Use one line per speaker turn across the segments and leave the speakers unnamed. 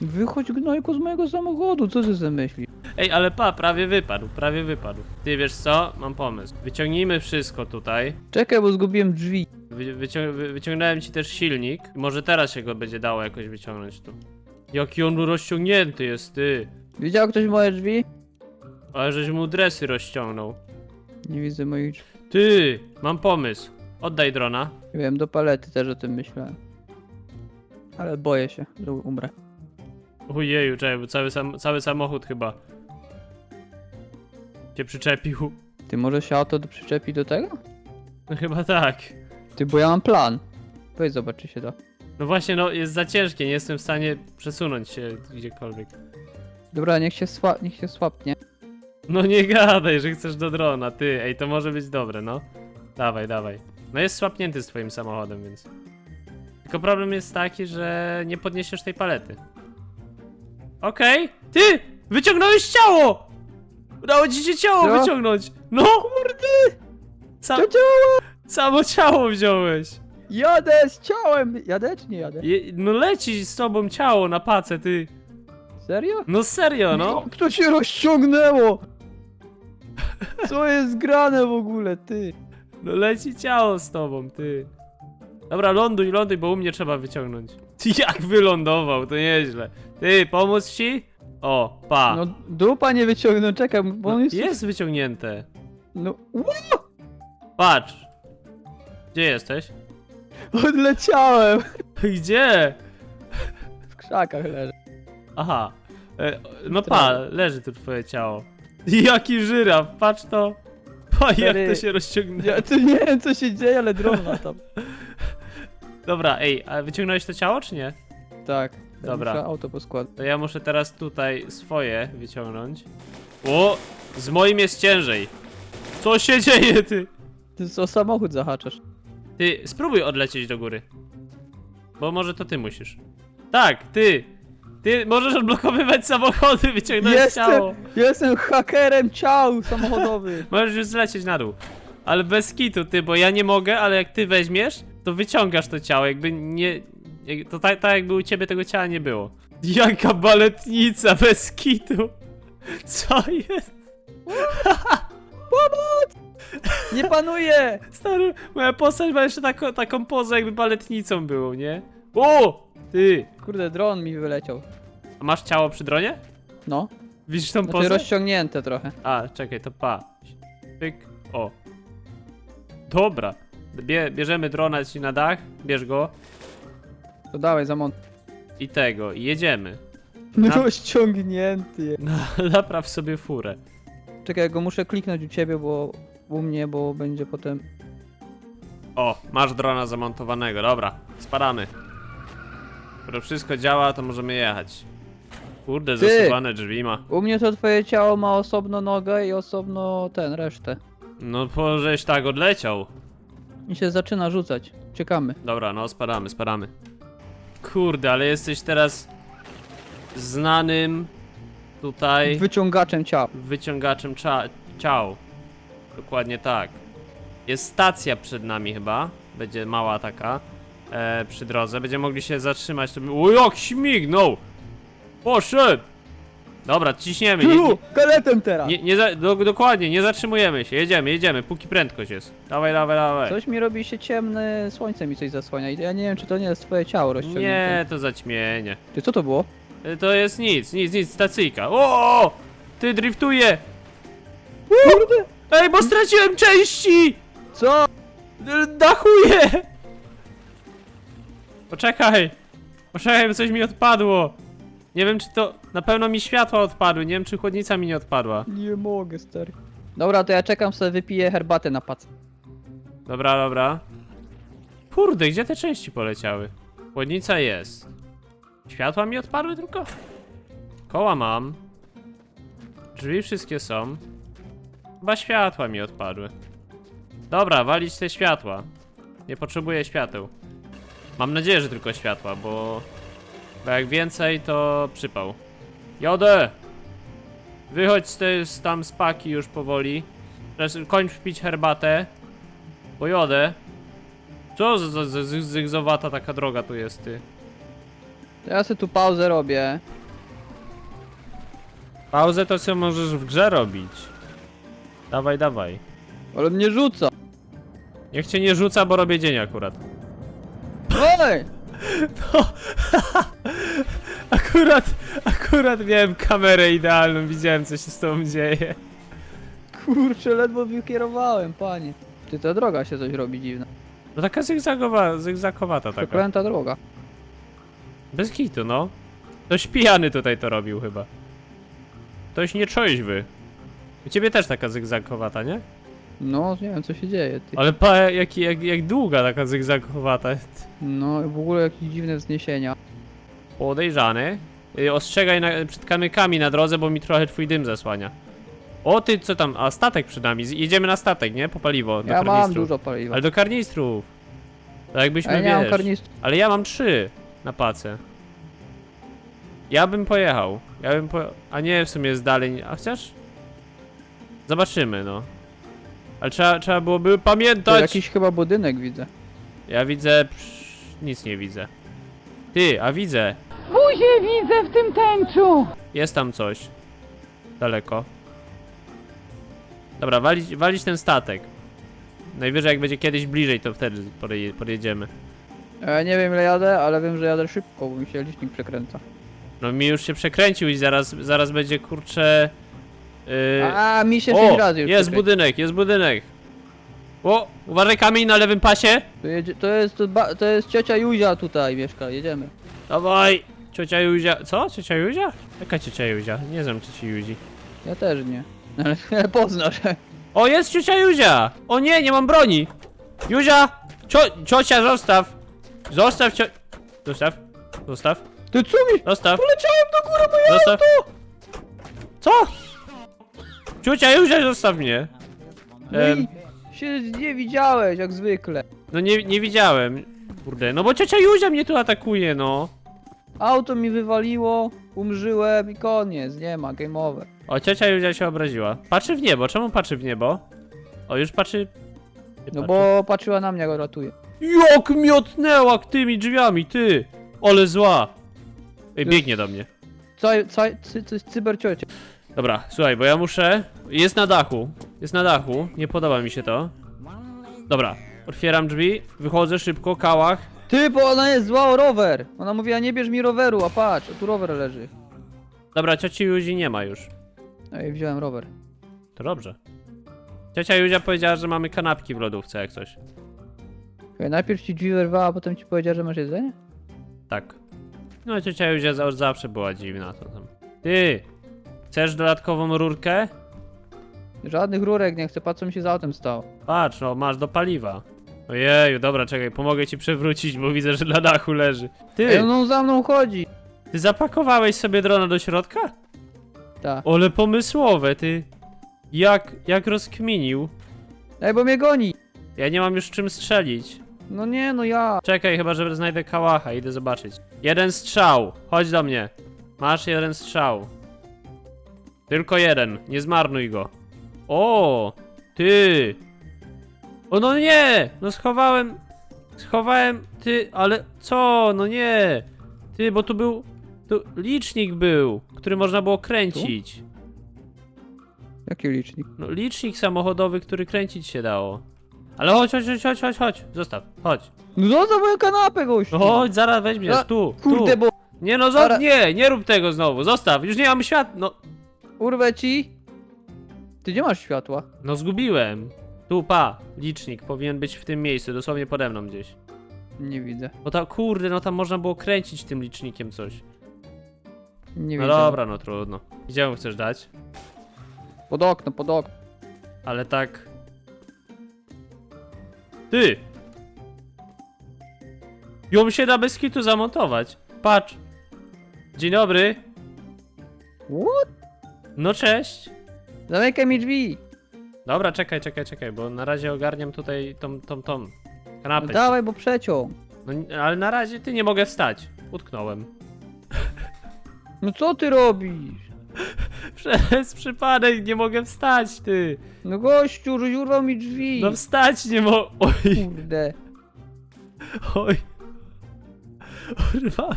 Wychodź gnojku z mojego samochodu, co ty zamyślisz?
Ej, ale pa, prawie wypadł, prawie wypadł. Ty wiesz co? Mam pomysł. Wyciągnijmy wszystko tutaj.
Czekaj, bo zgubiłem drzwi.
Wy, wycią wy, wyciągnąłem ci też silnik. Może teraz się go będzie dało jakoś wyciągnąć tu. Jaki on rozciągnięty jest, ty.
Widział ktoś moje drzwi?
Ale żeś mu dresy rozciągnął.
Nie widzę moich drzwi.
Ty, mam pomysł. Oddaj drona.
Nie wiem, do palety też o tym myślałem. Ale boję się, że umrę.
Ojeju, czekaj, bo cały, sam cały samochód chyba cię przyczepił.
Ty może się auto do- przyczepi do tego?
No chyba tak.
Ty, bo ja mam plan. Weź zobacz, czy się da.
No właśnie, no jest za ciężkie, nie jestem w stanie przesunąć się gdziekolwiek.
Dobra, niech się, sła niech się słapnie.
No nie gadaj, że chcesz do drona, ty. Ej, to może być dobre, no. Dawaj, dawaj. No jest swapnięty z twoim samochodem, więc... Tylko problem jest taki, że nie podniesiesz tej palety. Okej. Ty! Wyciągnąłeś ciało! Udało ci się ciało
Co?
wyciągnąć! No! Kurde! Sam,
To działa!
samo ciało wziąłeś!
Jadę z ciałem! Jadę czy nie jadę?
Je, no leci z tobą ciało na pacę, ty.
Serio?
No serio, no.
Jak to się rozciągnęło? Co jest grane w ogóle, ty?
No leci ciało z tobą, ty. Dobra, ląduj, ląduj, bo u mnie trzeba wyciągnąć. Ty jak wylądował, to nieźle. Ty, pomóc ci? O, pa.
No dupa nie wyciągnął, czekaj, bo on
No,
jest...
jest wyciągnięte.
No, Ło!
Patrz. Gdzie jesteś?
odleciałem!
Gdzie?
W krzakach leży.
Aha. E, no pa, leży tu twoje ciało. Jaki żyraf, patrz to. Pa, jak to się rozciągnęło.
Ja tu nie wiem co się dzieje, ale drona tam.
Dobra, ej, a wyciągnąłeś to ciało, czy nie?
Tak.
Dobra.
Muszę auto poskładać.
To ja muszę teraz tutaj swoje wyciągnąć. O! Z moim jest ciężej. Co się dzieje, ty?
Ty co samochód zahaczasz?
Ty, spróbuj odlecieć do góry. Bo może to ty musisz. Tak, ty! Ty możesz odblokowywać samochody, wyciągnąć
Jestem,
ciało.
jestem hakerem ciał samochodowych.
Możesz już zlecieć na dół. Ale bez kitu, ty, bo ja nie mogę, ale jak ty weźmiesz, to wyciągasz to ciało, jakby nie... To tak, tak jakby u ciebie tego ciała nie było. Jaka baletnica, bez kitu! Co jest?
Nie panuję!
Stary, moja postać ma jeszcze taką, taką pozę, jakby baletnicą było, nie? O! Ty!
Kurde, dron mi wyleciał.
A masz ciało przy dronie?
No,
Widzisz tą
znaczy
pozę?
rozciągnięte trochę.
A, czekaj, to pa. Pyk. O. Dobra. Bie, bierzemy drona ci na dach, bierz go
To dawaj, zamont.
i tego, i jedziemy.
No
Na-
rozciągnięty.
Na, napraw sobie furę.
Czekaj, ja go muszę kliknąć u ciebie, bo u mnie, bo będzie potem...
O, masz drona zamontowanego, dobra, spadamy. Skoro wszystko działa, to możemy jechać. Kurde,
Ty!
zasuwane drzwi ma.
U mnie to twoje ciało ma osobno nogę i osobno ten, resztę.
No, bo żeś tak odleciał.
I się zaczyna rzucać. Czekamy.
Dobra, no spadamy, spadamy. Kurde, ale jesteś teraz znanym tutaj
Wyciągaczem ciał.
wyciągaczem cza ciał. Dokładnie tak. Jest stacja przed nami chyba. Będzie mała taka. E, przy drodze. Będziemy mogli się zatrzymać. To by... O, jak śmignął! Poszedł! Dobra, ciśniemy. Nie, nie,
Tu, kaletem teraz!
nie, nie za, do, dokładnie, nie zatrzymujemy się. Jedziemy, jedziemy, póki prędkość jest. Dawaj, dawaj, dawaj.
Coś mi robi się ciemny, słońce mi coś zasłania i ja nie wiem czy to nie jest twoje ciało rozciągnięte.
Nie, to zaćmienie.
Ty co to było?
E, To jest nic, nic, nic, stacyjka. O! Ty driftuje!
Kurde!
Ej, bo straciłem części!
Co?
D- Dachuję! Poczekaj! Poczekaj, bo coś mi odpadło. Nie wiem, czy to... Na pewno mi światła odpadły, nie wiem, czy chłodnica mi nie odpadła.
Nie mogę, stary. Dobra, to ja czekam sobie wypiję herbatę na pac.
Dobra, dobra. Kurde, gdzie te części poleciały? Chłodnica jest. Światła mi odpadły tylko? Koła mam. Drzwi wszystkie są. Chyba światła mi odpadły. Dobra, walić te światła. Nie potrzebuję świateł. Mam nadzieję, że tylko światła, bo... Bo jak więcej, to przypał. Jodę! Wychodź z, tej, z tam z paki już powoli. Teraz kończ pić herbatę. Bo jodę. Co za, za, za zy- zygzowata taka droga tu jest, ty?
Ja sobie tu pauzę robię.
Pauzę to co możesz w grze robić. Dawaj, dawaj.
Ale mnie rzuca.
Niech cię nie rzuca, bo robię dzień akurat.
Oj!
Akurat, akurat miałem kamerę idealną, widziałem co się z tobą dzieje.
Kurczę, ledwo wykierowałem, panie. Ty, ta droga się coś robi dziwna.
No taka zygzagowa, zygzakowata taka.
Przeklęta droga.
Bez kitu, no. Ktoś pijany tutaj to robił chyba. Ktoś nietrzeźwy. U ciebie też taka zygzakowata, nie?
No, nie wiem co się dzieje, ty.
Ale pa, jak, jak, jak długa taka zygzakowata.
No, w ogóle jakieś dziwne wzniesienia.
Podejrzany. Y, Ostrzegaj na, przed kamykami na drodze, bo mi trochę twój dym zasłania. O ty, co tam? A statek przed nami. Z- Jedziemy na statek, nie? Po paliwo. Do
Ja mam
karnistrów.
dużo paliwa.
Ale do karnistrów. Tak jakbyśmy
nie mam
wiesz. Ale ja mam trzy na pace. Ja bym pojechał. Ja bym po... A nie, w sumie jest dalej. A chociaż? Zobaczymy, no. Ale trzeba, trzeba byłoby
To
pamiętać.
jakiś chyba budynek widzę.
Ja widzę... Psz... Nic nie widzę. Ty, a widzę.
Buzię widzę w tym tęczu!
Jest tam coś. Daleko. Dobra, walić, walić ten statek. Najwyżej jak będzie kiedyś bliżej, to wtedy podje- podjedziemy.
Ja nie wiem ile jadę, ale wiem, że jadę szybko, bo mi się licznik przekręca.
No mi już się przekręcił i zaraz, zaraz będzie kurczę. Yy...
A, mi się
o,
sześć razy już
jest
przekręca.
budynek, jest budynek. O, uważaj kamień na lewym pasie.
To, jedzie, to, jest, to, ba, to jest ciocia Juzia tutaj mieszka, jedziemy.
Dawaj. Ciocia Juzia. Co? Ciocia Juzia? Jaka ciocia Juzia? Nie znam cioci Juzi.
Ja też nie. Ale poznasz.
O, jest ciocia Juzia! O nie, nie mam broni! Juzia! Cio ciocia, zostaw! Zostaw cio... Zostaw. Zostaw.
Ty co mi?
Zostaw.
Poleciałem do góry, bo ja
Zostaw. Co? Ciocia Juzia, zostaw mnie.
No
Em,
i się nie widziałeś, jak zwykle.
no nie, nie widziałem. Kurde, no bo ciocia Juzia mnie tu atakuje, no.
Auto mi wywaliło, umrzyłem i koniec, nie ma, game over.
O, ciocia Juzia się obraziła. Patrzy w niebo, czemu patrzy w niebo? O, już patrzy... Nie
No
patrzy.
bo patrzyła na mnie, jak go ratuje.
Jak miotnęła tymi drzwiami, ty! Ole zła! Ej, biegnie do mnie.
Co, co, cy, cy, cyberciocie.
Dobra, słuchaj, bo ja muszę... Jest na dachu. Jest na dachu. Nie podoba mi się to. Dobra, otwieram drzwi, wychodzę szybko, kałach.
Ty, bo ona jest zła o rower. Ona mówiła, nie bierz mi roweru, a patrz, o, tu rower leży.
Dobra, cioci Juzi nie ma już.
Ej, wziąłem rower.
To dobrze. Ciocia Juzia powiedziała, że mamy kanapki w lodówce, jak coś.
Ej, najpierw ci drzwi wyrwała, a potem ci powiedziała, że masz jedzenie?
Tak. No ciocia Juzia za- zawsze była dziwna, to tam. Ty! Chcesz dodatkową rurkę?
Żadnych rurek nie chcę, patrz co mi się z autem stało.
Patrz, no masz do paliwa. Ojeju, dobra, czekaj, pomogę ci przewrócić, bo widzę, że na dachu leży.
Ej,
Ty,
no za mną chodzi.
ty zapakowałeś sobie drona do środka?
Tak.
Ole pomysłowe, ty. Jak, jak rozkminił.
Ej, bo mnie goni.
Ja nie mam już czym strzelić.
No nie, no ja.
Czekaj, chyba, że znajdę kałacha, idę zobaczyć. Jeden strzał, chodź do mnie. Masz jeden strzał. Tylko jeden, nie zmarnuj go. O, ty. O, no nie, no schowałem, schowałem, ty, ale co, no nie. Ty, bo tu był, tu licznik był, który można było kręcić.
Jaki licznik?
No, licznik samochodowy, który kręcić się dało. Ale chodź, chodź, chodź, chodź, chodź, chodź, zostaw, chodź.
No zostaw moją kanapę, gościu.
No chodź, zaraz weźmiesz, tu,
Kurde,
tu.
bo
Nie no, zo-
Ara-
nie, nie rób tego znowu, zostaw, już nie mam świat, no,
urwę ci. Ty nie masz światła.
no zgubiłem. Tu, pa, licznik powinien być w tym miejscu, dosłownie pode mną gdzieś.
Nie widzę.
Bo tam, kurde, no tam można było kręcić tym licznikiem coś.
Nie
No
widzę.
dobra, no trudno. Gdzie mu chcesz dać?
Pod okno, pod okno.
Ale tak... Ty! Ją się da bez kitu zamontować. Patrz. Dzień dobry.
What?
No cześć.
Zamykaj mi drzwi.
Dobra, czekaj, czekaj, czekaj, bo na razie ogarniam tutaj tą, tą, tą
No
kanapę.
dawaj, bo przeciąg.
No, ale na razie ty nie mogę wstać. Utknąłem.
No co ty robisz?
Przez przypadek nie mogę wstać, ty.
No gościu, żeś urwał mi drzwi.
No wstać nie mo... Oj,
Kurde.
oj. Urwa...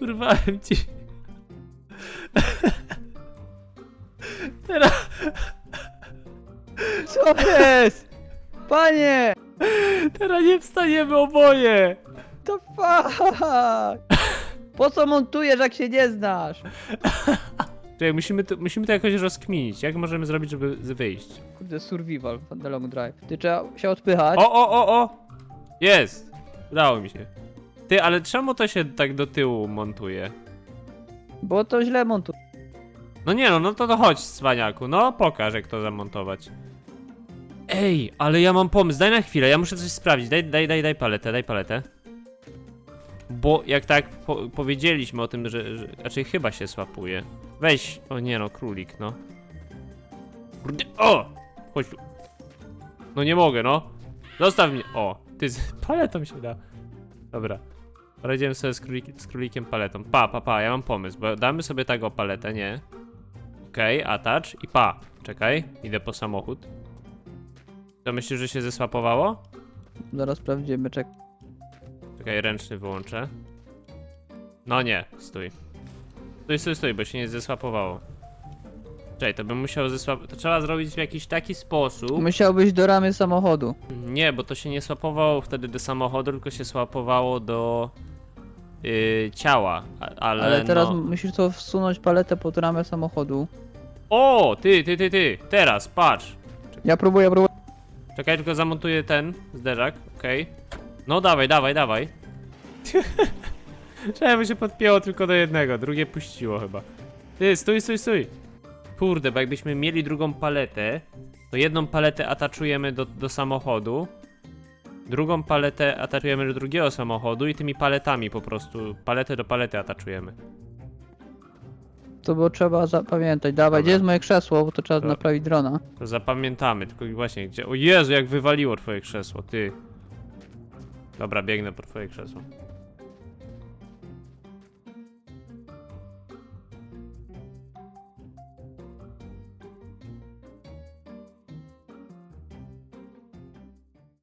Urwałem ci. Teraz,
Co jest? Panie!
teraz nie wstaniemy oboje.
To fuck! Po co montujesz, jak się nie znasz?
Czekaj, musimy to, musimy to jakoś rozkminić. Jak możemy zrobić, żeby z- wyjść?
Kurde, survival, the long drive. Ty trzeba się odpychać.
O, o, o, o! Jest! Udało mi się. Ty, ale czemu to się tak do tyłu montuje?
Bo to źle montuje.
No nie no, no to, to chodź, cwaniaku. No, pokaż jak to zamontować. Ej, ale ja mam pomysł, daj na chwilę, ja muszę coś sprawdzić. Daj, daj, daj, daj paletę, daj paletę. Bo jak tak po powiedzieliśmy o tym, że, że... Znaczy chyba się swapuje. Weź, o nie no, królik, no. O! Chodź tu. No nie mogę, no. Zostaw mnie. O, ty z paletą się da. Dobra. Poradziłem sobie z, królik, z królikiem paletą. Pa, pa, pa, ja mam pomysł, bo damy sobie tak o paletę, nie? Okej, attach i pa. Czekaj, idę po samochód. To myślisz, że się zesłapowało?
Zaraz sprawdzimy, czek.
Czekaj, ręczny wyłączę. No nie, stój. Stój, stój, stój, bo się nie zesłapowało. Czekaj, to bym musiał zesłap... To trzeba zrobić w jakiś taki sposób.
Musiałbyś do ramy samochodu.
Nie, bo to się nie swapowało wtedy do samochodu, tylko się swapowało do yy, ciała. A, ale
Ale teraz
no.
musisz to wsunąć paletę pod ramę samochodu.
O, ty, ty, ty, ty, teraz, patrz.
Ja próbuję, próbuję.
Czekaj, tylko zamontuję ten zderzak, okej. No dawaj, dawaj, dawaj. Bo się podpięło tylko do jednego, drugie puściło chyba. Ty, stój, stój, stój. Kurde, bo jakbyśmy mieli drugą paletę, to jedną paletę ataczujemy do, do samochodu, drugą paletę ataczujemy do drugiego samochodu i tymi paletami po prostu, paletę do palety ataczujemy.
To było trzeba zapamiętać. Dawaj,
Dobra.
gdzie jest moje krzesło, bo to trzeba
To-
naprawić drona.
To zapamiętamy, tylko właśnie gdzie... O Jezu, jak wywaliło twoje krzesło, ty. Dobra, biegnę po twoje krzesło.